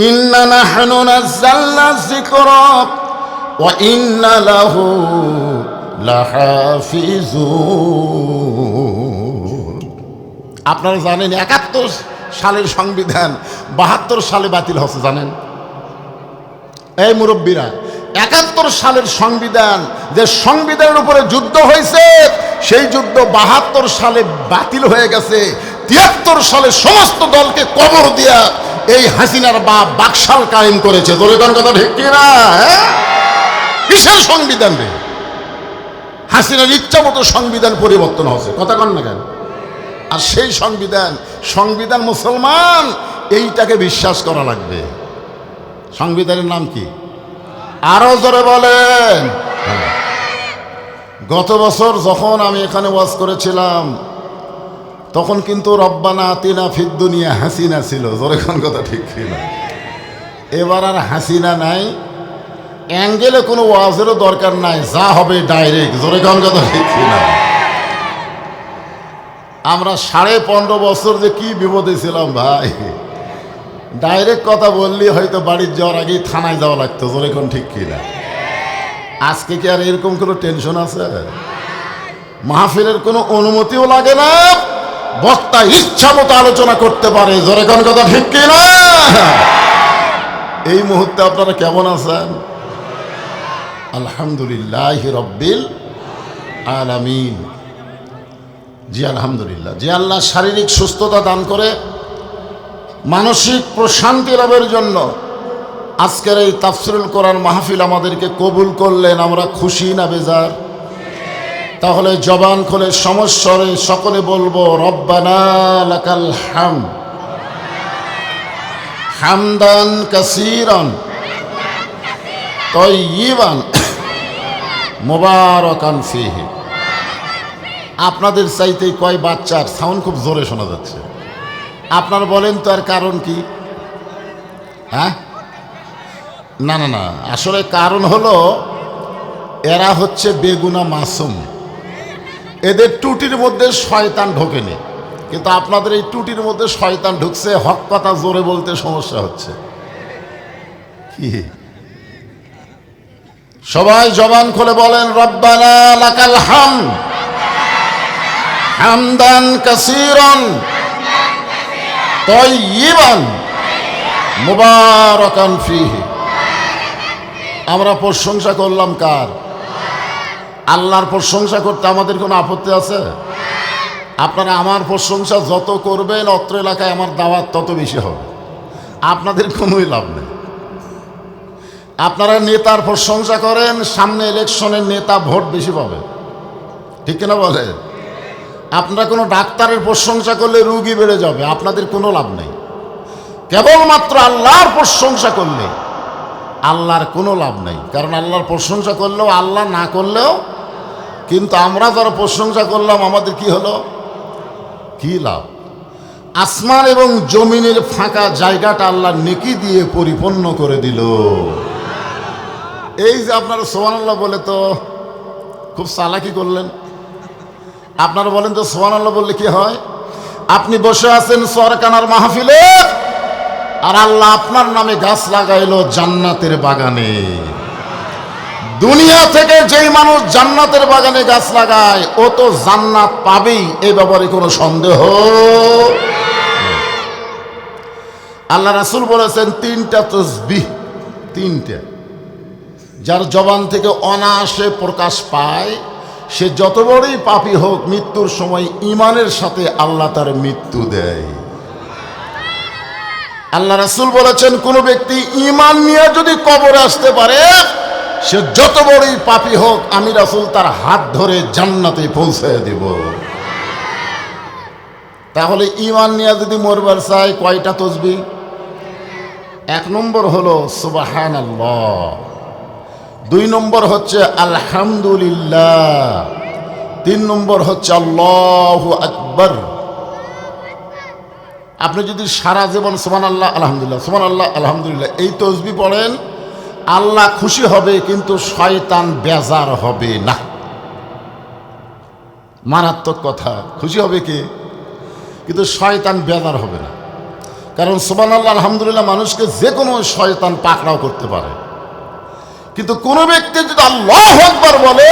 إنا نحن نزلنا الذكر وإنا له لحافظون আপনারা জানেন একাত্তর সালের সংবিধান বাহাত্তর সালে বাতিল হচ্ছে জানেন এই মুরব্বীরা একাত্তর সালের সংবিধান যে সংবিধানের উপরে যুদ্ধ হয়েছে সেই যুদ্ধ বাহাত্তর সালে বাতিল হয়ে গেছে তিয়াত্তর সালে সমস্ত দলকে কবর দিয়া এই হাসিনার বা বাকশাল কায়েম করেছে। কোন কথা ঠিক কিনা হ্যাঁ? কিসের সংবিধান রে? হাসিনার ইচ্ছা মতো সংবিধান পরিবর্তন হচ্ছে। কথা কন না কেন? আর সেই সংবিধান সংবিধান মুসলমান, এইটাকে বিশ্বাস করা লাগবে। সংবিধানের নাম কি? আরও জোরে বলেন। গত বছর যখন আমি এখানে ওয়াজ করেছিলাম তখন কিন্তু রব্বানা আতিনা ফিদ্দুনিয়া হাসিনা ছিল। জোরে কোন কথা ঠিক ছিল এবার আর হাসিনা নাই। অ্যাঙ্গেলে কোনো ওয়াজেরও দরকার নাই। যা হবে ডাইরেক্ট। জোরে কোন কথা ঠিক ছিল আমরা সাড়ে পনেরো বছর যে কি বিপদে ছিলাম ভাই। ডাইরেক্ট কথা বললি হয়তো বাড়ির যাওয়ার আগেই থানায় যাওয়া লাগতো। জোরে কোন ঠিক কিনা আজকে কি আর এরকম কোনো টেনশন আছে? মাহফিলের কোনো অনুমতিও লাগে না? বক্তা ইচ্ছা মতো আলোচনা করতে পারে। জোরে কোন কথা ঠিক কিনা এই মুহূর্তে আপনারা কেমন আছেন? আলহামদুলিল্লাহ রব্বিল আলামিন। জি, আলহামদুলিল্লাহ। যে আল্লাহ শারীরিক সুস্থতা দান করে, মানসিক প্রশান্তি লাভের জন্য আজকের এই তাফসিরুল কোরআন মাহফিল আমাদেরকে কবুল করলেন। আমরা খুশি না বেজার। তাহলে জবান খুলে সমস্যরে সকলে বলব, রব্বানা হাম। হামদান কাসিরান তয়্যিবান মুবারাকান ফিহি। আপনাদের চাইতে কয় বাচ্চার সাউন্ড খুব জোরে শোনা যাচ্ছে। আপনার বলেন তো আর কারণ কি? হ্যাঁ? না না না, আসলে কারণ হলো এরা হচ্ছে বেগুনা মাসুম। এদের টুটির মধ্যে শয়তান ঢোকেনি। কিন্তু আপনাদের এই টুটির মধ্যে শয়তান ঢুকছে, হক কথা জোরে বলতে সমস্যা হচ্ছে। কি? সবাই জবান খুলে বলেন, রব্বানা লাকাল হাম। হামদান কাসিরন। তয়্যিবান মুবারাকান ফিহি। আমরা প্রশংসা করলাম কার? আল্লাহর প্রশংসা করতে আমাদের কোনো আপত্তি আছে? আপনারা আমার প্রশংসা যত করবেন অত্র এলাকায় আমার দাওয়াত তত বেশি হবে। আপনাদের কোনোই লাভ নেই। আপনারা নেতার প্রশংসা করেন, সামনে ইলেকশনের নেতা ভোট বেশি পাবে। ঠিক কিনা বলে? আপনারা কোনো ডাক্তারের প্রশংসা করলে রুগী বেড়ে যাবে, আপনাদের কোনো লাভ নেই। কেবলমাত্র আল্লাহর প্রশংসা করলে আল্লাহর কোনো লাভ নেই। কারণ আল্লাহর প্রশংসা করলেও আল্লাহ না করলেও কিন্তু আমরা যারা প্রশংসা করলাম, আমাদের কি হলো? কি লাভ? আসমান এবং জমিনের ফাঁকা জায়গাটা আল্লাহ নেকি দিয়ে পরিপূর্ণ করে দিল। এই যে আপনারা সোহান আল্লাহ বলে তো খুব চালাকি করলেন। আপনারা বলেন তো সোহান আল্লাহ বললে কি হয়? আপনি বসে আছেন সরকানার মাহফিলে। আর আল্লাহ আপনার নামে গাছ লাগাইলো জান্নাতের বাগানে। দুনিয়া থেকে যেই মানুষ জান্নাতের বাগানে গাছ লাগায়, ও তো জান্নাত পাবেই এই ব্যাপারে কোনো সন্দেহ? আল্লাহ রাসুল বলেছেন, তিনটা তসবিহ, তিনটা। যার জবান থেকে অনায়াসে প্রকাশ পায়, সে যত বড়ই পাপী হোক, মৃত্যুর সময় ইমানের সাথে আল্লাহ তার মৃত্যু দেয়। আল্লাহ রাসুল বলেছেন, কোন ব্যক্তি ইমান নিয়ে যদি কবরে আসতে পারে, সে যত বড়ই পাপী হোক, আমি রাসুল তার হাত ধরে জান্নাতে পৌঁছে দিব। তাহলে ইমান নিয়ে যদি মরবার চাই, কয়টা তসবি? এক নম্বর হলো সুবাহান দুই নম্বর হচ্ছে, আলহামদুলিল্লাহ। তিন নম্বর হচ্ছে, আল্লাহ আকবর। আপনি যদি সারা জীবন সোমান আল্লাহ আলহামদুলিল্লাহ সোমান আল্লাহ আলহামদুলিল্লাহ, এই তসবি পড়েন, আল্লাহ খুশি হবে, কিন্তু শয়তান বেজার হবে না। মারাত্মক কথা, খুশি হবে কি? কিন্তু শয়তান বেজার হবে না। কারণ সোমান আল্লাহ আলহামদুলিল্লাহ, মানুষকে যে কোনো শয়তান পাকড়াও করতে পারে। কিন্তু কোন ব্যক্তি যদি আল্লাহ একবার বলে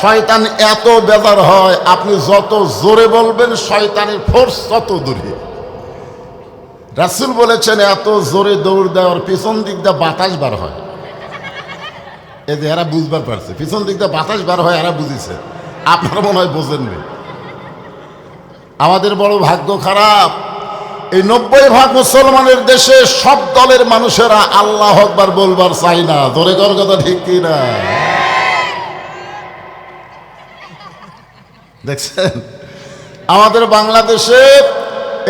শয়তান এত বেজার হয়, আপনি যত জোরে বলবেন, শয়তানের ফোর্স তত দূরে। রাসুল বলেছেন, এত জোরে দৌড় দেওয়ার পিছন দিক দিয়ে বাতাস বার হয়। এই যে এরা বুঝবার পারছে, পিছন দিক দিয়ে বাতাস বার হয়, এরা বুঝেছে। আপনারা মনে হয় বোঝেননি আমাদের বড় ভাগ্য খারাপ। এই নব্বই ভাগ মুসলমানের দেশে সব দলের মানুষেরা আল্লাহ আকবার বলবার চাই না। ধরে কর কথা ঠিক কি দেখছেন? আমাদের বাংলাদেশে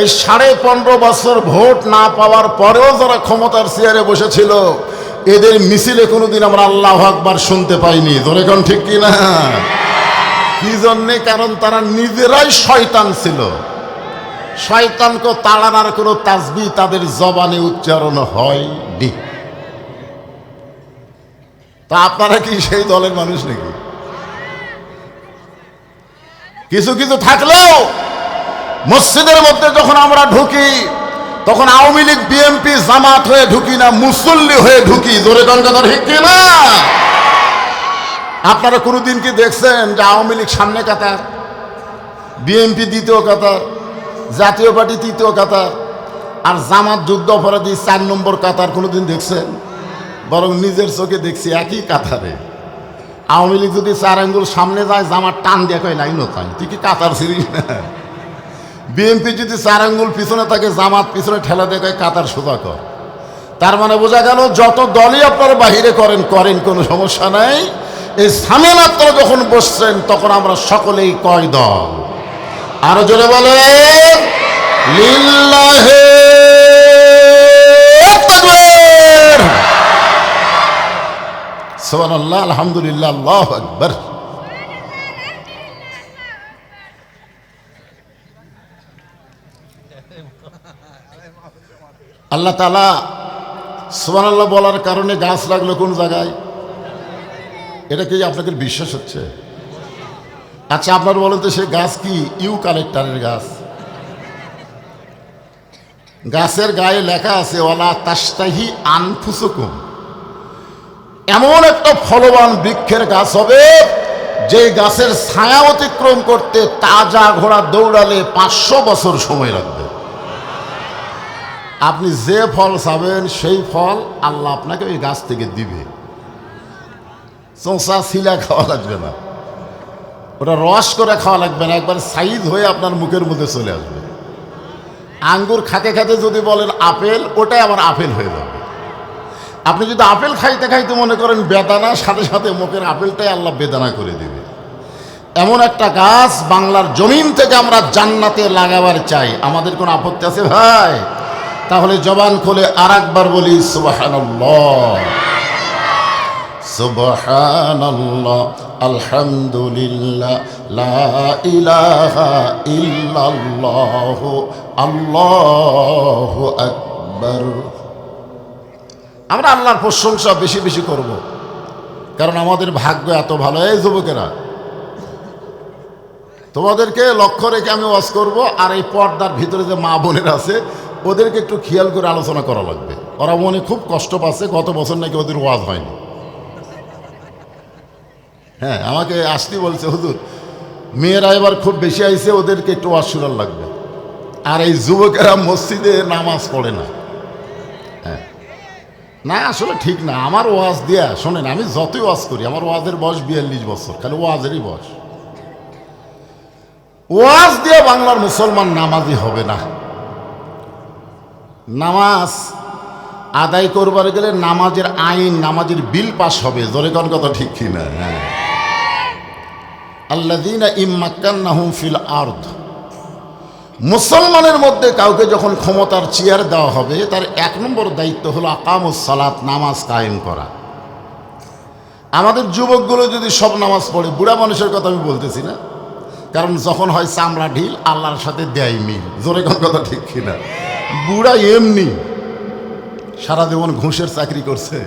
এই সাড়ে পনেরো বছর ভোট না পাওয়ার পরেও যারা ক্ষমতার চেয়ারে বসেছিল, এদের মিছিলে কোনোদিন আমরা আল্লাহ আকবার শুনতে পাইনি। ধরে কোন ঠিক কি না? কি জন্যে? কারণ তারা নিজেরাই শয়তান ছিল। শয়তানকে তাড়ানোর কোনো তাজবি তাদের জবানে উচ্চারণ হয়নি। তা আপনারা কি সেই দলের মানুষ নাকি? কিছু কিছু থাকলেও মসজিদের মধ্যে যখন আমরা ঢুকি, তখন আওয়ামী লীগ বিএনপি জামাত হয়ে ঢুকি না, মুসল্লি হয়ে ঢুকি, জোরে ঠিক না আপনারা কোনোদিন কি দেখছেন যে আওয়ামী লীগ সামনে কাতার বিএনপি দ্বিতীয় কাতার, জাতীয় পার্টি তৃতীয় কাতার, আর জামাত যুদ্ধ অপরাধী চার নম্বর কাতার কোনোদিন দেখছেন? বরং নিজের চোখে দেখছি একই কাতারে। আওয়ামী লীগ যদি চার আঙ্গুল সামনে যায় জামার টান দিয়ে কয় লাইনও তাই। তুই কি কাতার না বিএনপি যদি চার আঙ্গুল পিছনে থাকে, জামাত পিছনে ঠেলা দিয়ে কয়, কাতার সোজা কর। তার মানে বোঝা গেল, যত দলই আপনারা বাহিরে করেন করেন, কোনো সমস্যা নাই। এই আপনারা যখন বসছেন, তখন আমরা সকলেই কয় দল। আরও জোরে বলে লিল্লাহে সুবহানাল্লাহ, আলহামদুলিল্লাহ, আল্লাহু আকবার। আল্লাহ তালা বলার কারণে গাছ লাগল কোন জায়গায়? এটা কি আপনাদের বিশ্বাস হচ্ছে? আচ্ছা আপনার বলেন তো, সে গাছ কি ইউ কালেক্টারের গাছ? গাছের গায়ে লেখা আছে ওলা তাস্তাহি আনফুসুকুম। এমন একটা ফলবান বৃক্ষের গাছ হবে, যে গাছের ছায়া অতিক্রম করতে তাজা ঘোড়া দৌড়ালে পাঁচশো বছর সময় লাগবে। আপনি যে ফল চাবেন, সেই ফল আল্লাহ আপনাকে ওই গাছ থেকে দিবে। চোঁচা শিলা খাওয়া লাগবে না। ওটা রস করে খাওয়া লাগবে না, একবার সাইজ হয়ে আপনার মুখের মধ্যে চলে আসবে। আঙ্গুর খাতে খাতে যদি বলেন আপেল, ওটাই আবার আপেল হয়ে যাবে। আপনি যদি আপেল খাইতে খাইতে মনে করেন বেদানা, সাথে সাথে মুখের আপেলটাই আল্লাহ বেদানা করে দেবে। এমন একটা গাছ বাংলার জমিন থেকে আমরা জান্নাতে লাগাবার চাই। আমাদের কোনো আপত্তি আছে ভাই? তাহলে জবান খুলে আর একবার বলি, সুবহানাল্লাহ। সুবহানাল্লাহ, আলহামদুলিল্লাহ ইলাহা ইল্লাল্লাহ, আল্লাহু আকবার। আমরা আল্লাহর প্রশংসা বেশি বেশি করব। কারণ আমাদের ভাগ্য এত ভালো। এই যুবকেরা, তোমাদেরকে লক্ষ্য রেখে আমি ওয়াজ করব, আর এই পর্দার ভিতরে যে মা বোনের আছে, ওদেরকে একটু খেয়াল করে আলোচনা করা লাগবে। ওরা মনে খুব কষ্ট পাচ্ছে, গত বছর নাকি ওদের ওয়াজ হয়নি। হ্যাঁ আমাকে আসতে বলছে, হুজুর, মেয়েরা এবার খুব বেশি আইছে, ওদেরকে একটু ওয়াজ শুনার লাগবে। আর এই যুবকেরা মসজিদে নামাজ পড়ে না। না, আসলে ঠিক না। আমার ওয়াজ দেয়া, শোনেন, আমি যতই ওয়াজ করি, আমার ওয়াজের বয়স বিয়াল্লিশ বছর, খালি ওয়াজেরই বয়স। ওয়াজ দিয়ে বাংলার মুসলমান নামাজি হবে না। নামাজ আদায় করবার গেলে নামাজের আইন, নামাজের বিল পাশ হবে। জোরে কোন কথা ঠিক কিনা? হ্যাঁ। আল্লাদিনা ইম্মাক্কান্নাহুম ফিল আর্দ। মুসলমানের মধ্যে কাউকে যখন ক্ষমতার চেয়ার দেওয়া হবে, তার এক নম্বর দায়িত্ব হলো আকামুস সালাত, নামাজ কায়েম করা। আমাদের যুবকগুলো যদি সব নামাজ পড়ে, বুড়া মানুষের কথা আমি বলতেছি না। কারণ যখন হয় চামড়া ঢিল, আল্লাহর সাথে দেয় মিল। জোরে কোন কথা ঠিক কিনা? বুড়া এমনি সারা জীবন ঘুষের চাকরি করছে,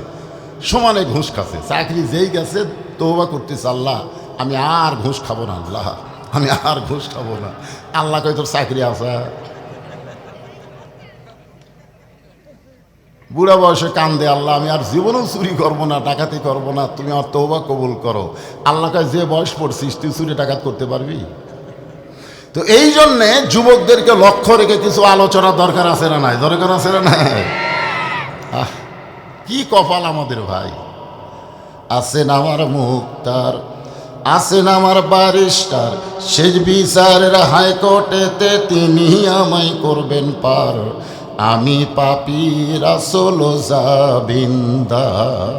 সমানে ঘুষ খাচ্ছে। চাকরি যেই গেছে তৌবা করতেছে আল্লাহ, আমি আর ঘুষ খাব না, আল্লাহ। আমি আর ঘুষ খাব না। আল্লাহ কই তোর চাকরি আছে। বুড়া বয়সে কান্দে আল্লাহ, আমি আর জীবনেও চুরি করব না, ডাকাতি করব না, তুমি আমার তৌবা কবুল করো। আল্লাহ কাছে যে বয়স পড়ছিস, তুই চুরি ডাকাত করতে পারবি? তো এই জন্যে যুবকদেরকে লক্ষ্য রেখে কিছু আলোচনা দরকার আছে না নাই? দরকার আছে না নাই? আহ, কি কপাল আমাদের ভাই? আছেন আমার মুক্তার আছেন আমার বারিস্টার শেষ বিচারের হাইকোর্টেতে তিনি আমায় করবেন পার। আমি পাপি রাসল জাবিন্দার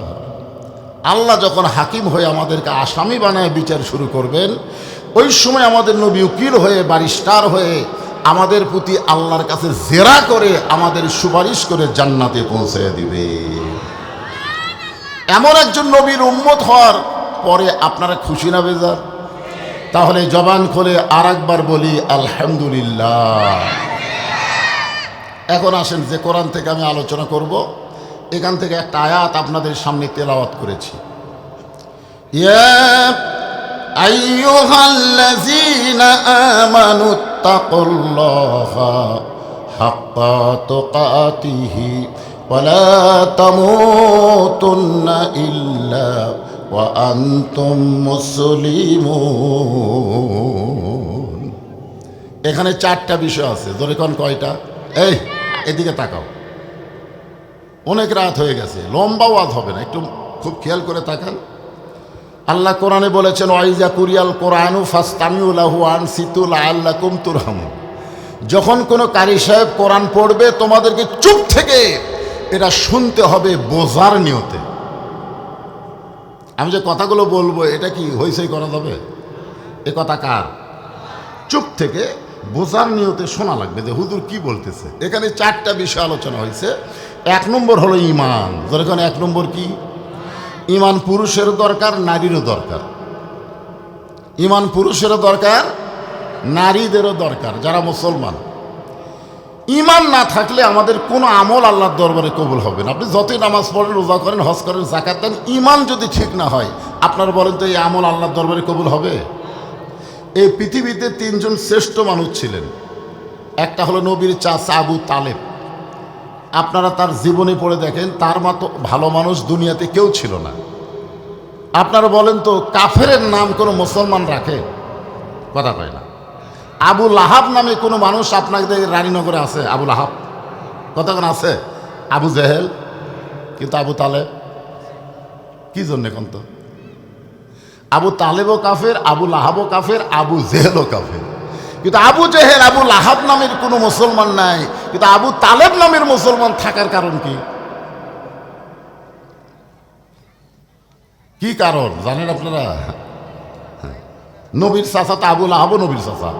আল্লাহ যখন হাকিম হয়ে আমাদেরকে আসামি বানায় বিচার শুরু করবেন, ওই সময় আমাদের নবী উকিল হয়ে বারিস্টার হয়ে আমাদের প্রতি আল্লাহর কাছে জেরা করে আমাদের সুপারিশ করে জান্নাতে পৌঁছে দিবে। এমন একজন নবীর উম্মত হওয়ার পরে আপনারা খুশি না বেজার? তাহলে জবান খোলে আর একবার বলি, আলহামদুলিল্লাহ। এখন আসেন, যে কোরআন থেকে আমি আলোচনা করব, এখান থেকে একটা আয়াত আপনাদের সামনে তেলাওয়াত করেছি। ইয়া আনতুম মুসলিমুন এখানে চারটা বিষয় আছে। কোন কয়টা? এই, এদিকে তাকাও। অনেক রাত হয়ে গেছে। লম্বা ওয়াজ হবে না। একটু খুব খেয়াল করে তাকান। আল্লাহ কোরআনে বলেছেন, ওয়াইজা কুরিয়াল কোরআনু ফাস্তামিউলাহু আন সিতুল আল্লাহ কুমতুরহাম যখন কোনো কারি সাহেব কোরআন পড়বে, তোমাদেরকে চুপ থেকে এটা শুনতে হবে বোঝার নিয়তে। আমি যে কথাগুলো বলব, এটা কি হইসই করা যাবে? এ কথা কার? চুপ থেকে বোঝার নিয়তে শোনা লাগবে যে হুজুর কি বলতেছে। এখানে চারটা বিষয় আলোচনা হয়েছে এক নম্বর হলো ইমান যেরকম এক নম্বর কি? ইমান পুরুষেরও দরকার, নারীরও দরকার। ইমান পুরুষেরও দরকার, নারীদেরও দরকার, যারা মুসলমান। ইমান না থাকলে আমাদের কোনো আমল আল্লাহর দরবারে কবুল হবে না। আপনি যতই নামাজ পড়েন, রোজা করেন, হজ করেন জাকাত দেন, ইমান যদি ঠিক না হয়, আপনার বলেন তো এই আমল আল্লাহর দরবারে কবুল হবে? এই পৃথিবীতে তিনজন শ্রেষ্ঠ মানুষ ছিলেন। একটা হলো নবীর চাচা আবু তালেব। আপনারা তার জীবনে পড়ে দেখেন, তার মতো ভালো মানুষ দুনিয়াতে কেউ ছিল না। আপনারা বলেন তো কাফের নাম কোনো মুসলমান রাখে? কথা কয় না। আবু লাহাব নামে কোনো মানুষ আপনাদের রানীনগরে আছে, আবু লাহাব। কতক্ষণ আছে? আবু জেহেল, কিন্তু আবু তালেব। কি জন্যে তো? আবু তালেবও কাফের, আবু লাহাবও কাফের, আবু জেহেলও কাফের। কিন্তু আবু জেহেল, আবু লাহাব নামের কোনো মুসলমান নাই, কিন্তু আবু তালেব নামের মুসলমান থাকার কারণ কি? কি কারণ? জানেন আপনারা? নবীর চাচা তো আবু লাহাবও নবীর চাচা।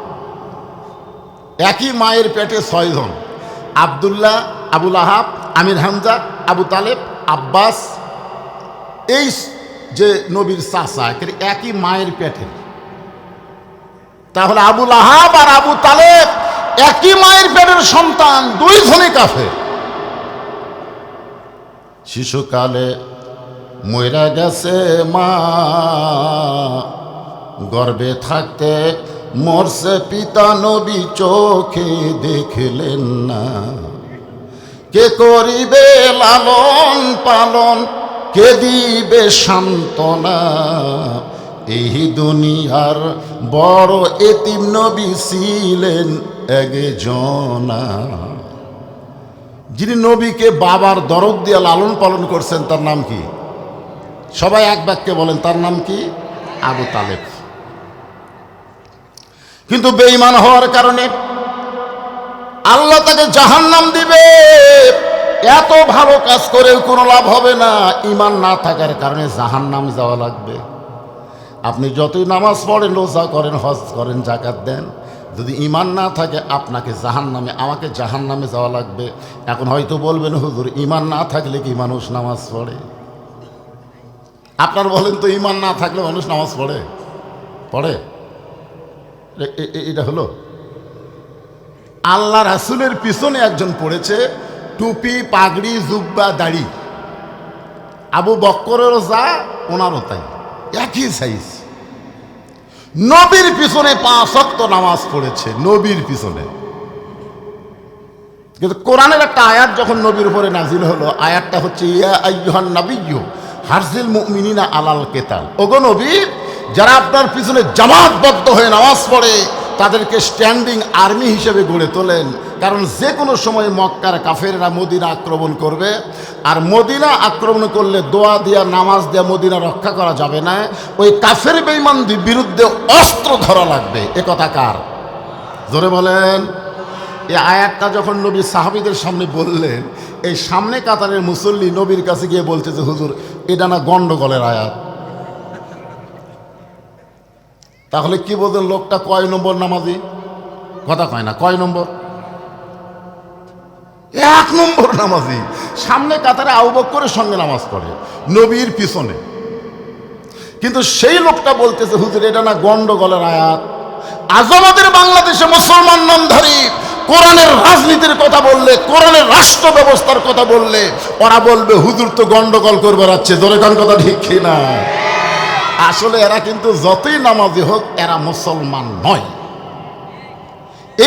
একই মায়ের পেটে ছয়জন আবদুল্লাহ, আবুল আহাব, আমির হামজা, আবু তালেব, আব্বাস, এই যে নবীর চাচা একই মায়ের পেটে। তাহলে আবুল আহাব আর আবু তালেব একই মায়ের পেটের সন্তান, দুই ধনী কাফে শিশুকালে ময়রা গেছে মা, গর্বে থাকতে মরছে পিতা নবী চোখে দেখলেন না। কে করিবে লালন পালন, কে দিবে সান্ত্বনা? এই দুনিয়ার বড় এতিম নবী ছিলেন একজনা। যিনি নবীকে বাবার দরদ দিয়ে লালন পালন করছেন, তার নাম কি? সবাই এক বাক্যে বলেন, তার নাম কি? আবু তালেব। কিন্তু বেঈমান হওয়ার কারণে আল্লাহ তাকে জাহান নাম দিবে। এত ভালো কাজ করেও কোনো লাভ হবে না। ইমান না থাকার কারণে জাহান নাম যাওয়া লাগবে। আপনি যতই নামাজ পড়েন, রোজা করেন, হজ করেন জাকাত দেন, যদি ইমান না থাকে, আপনাকে জাহান নামে আমাকে জাহান নামে যাওয়া লাগবে। এখন হয়তো বলবেন, হুজুর ইমান না থাকলে কি মানুষ নামাজ পড়ে? আপনার বলেন তো ইমান না থাকলে মানুষ নামাজ পড়ে? পড়ে? এটা হলো। আল্লাহ রাসুলের পিছনে একজন পড়েছে, টুপি, পাগড়ি, জুব্বা, দাড়ি। আবু বক্করেরও যা, ওনারও তাই। একই সাইজ নবীর পিছনে পাঁচ অক্ত নামাজ পড়েছে, নবীর পিছনে। কিন্তু কোরআনের একটা আয়াত যখন নবীর উপরে নাজিল হলো, আয়াতটা হচ্ছে, ইয়া আইয়ুহান নাবিয়্যু হারজিল মুমিনিনা আলাল কেতাল। ওগো নবী যারা আপনার পিছনে জামাতবদ্ধ হয়ে নামাজ পড়ে, তাদেরকে স্ট্যান্ডিং আর্মি হিসেবে গড়ে তোলেন। কারণ যে কোনো সময় মক্কার কাফেররা মদিনা আক্রমণ করবে। আর মদিনা আক্রমণ করলে দোয়া দিয়া, নামাজ দিয়া মদিনা রক্ষা করা যাবে না। ওই কাফের বেইমানদের বিরুদ্ধে অস্ত্র ধরা লাগবে। এ কথা কার? জোরে বলেন। এই আয়াতটা যখন নবী সাহাবিদের সামনে বললেন, এই সামনে কাতারের মুসল্লি নবীর কাছে গিয়ে বলছে যে, হুজুর, এটা না গন্ডগোলের আয়াত। তাহলে কি বলতেন লোকটা কয় নম্বর নামাজি? কথা কয় না, কয় নম্বর? এক নম্বর নামাজি। সামনে কাতারে আউবক্করের সঙ্গে নামাজ পড়ে, নবীর পিছনে। কিন্তু সেই লোকটা বলতেছে, হুজুর, এটা না গন্ডগোলের আয়াত। আজ আমাদের বাংলাদেশে মুসলমান নামধারী কোরআনের রাজনীতির কথা বললে, কোরআনের রাষ্ট্র ব্যবস্থার কথা বললে, ওরা বলবে, হুজুর, তো গন্ডগোল করে বেড়াচ্ছে জোরে কান কথা ঠিক না আসলে এরা কিন্তু যতই নামাজি হোক, এরা মুসলমান নয়।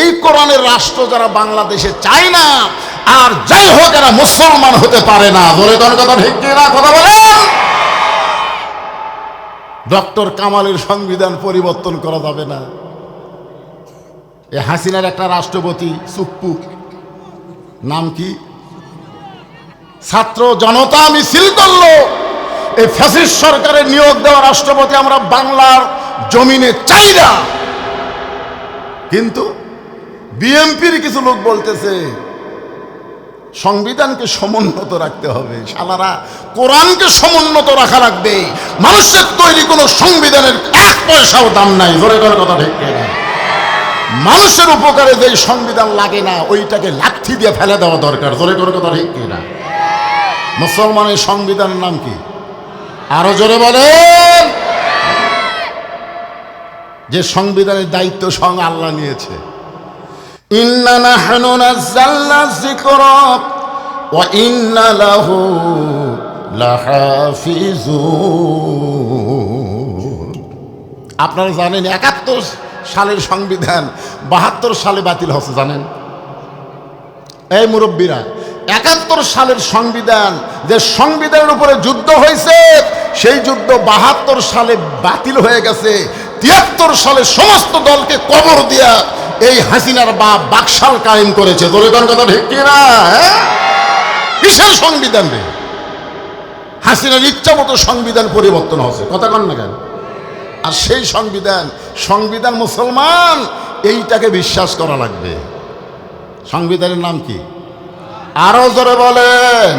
এই কোরআনের রাষ্ট্র যারা বাংলাদেশে চায় না, আর যাই হোক, এরা মুসলমান হতে পারে না। জোরে কান কথা ঠিক না কথা বলেন। ডক্টর কামালের সংবিধান পরিবর্তন করা যাবে না। এ হাসিনার একটা রাষ্ট্রপতি, সুপ্পু। নাম কি? ছাত্র জনতা মিছিল করল। এই ফ্যাসিস্ট সরকারের নিয়োগ দেওয়া রাষ্ট্রপতি আমরা বাংলার জমিনে চাই না। কিন্তু বিএমপির কিছু লোক বলতেছে, সংবিধানকে সমুন্নত রাখতে হবে। শালারা কোরআনকে সমুন্নত রাখা রাখবে মানুষের তৈরি কোনো সংবিধানের এক পয়সাও দাম নাই। জোরে করে কথা ঠিক মানুষের উপকারে যে সংবিধান লাগে না, ওইটাকে লাঠি দিয়ে ফেলে দেওয়া দরকার। জোরে করে কথা ঠিক না মুসলমানের সংবিধানের নাম কি? আরও জোরে বলেন। যে সংবিধানের দায়িত্ব সঙ্গে আল্লাহ নিয়েছে। আপনারা জানেন একাত্তর সালের সংবিধান বাহাত্তর সালে বাতিল হচ্ছে, জানেন? এই মুরব্বীরা একাত্তর সালের সংবিধান যে সংবিধানের উপরে যুদ্ধ হয়েছে, সেই যুদ্ধ বাহাত্তর সালে বাতিল হয়ে গেছে। তিয়াত্তর সালে সমস্ত দলকে কবর দিয়া এই হাসিনার বা বাকশাল কায়েম করেছে। দলিতন কথা ঠিক কিনা? হ্যাঁ? কিসের সংবিধান রে? হাসিনার ইচ্ছা মতো সংবিধান পরিবর্তন হচ্ছে কথা কন না কেন? আর সেই সংবিধান সংবিধান মুসলমান, এইটাকে বিশ্বাস করা লাগবে। সংবিধানের নাম কি? আরও জোরে বলেন।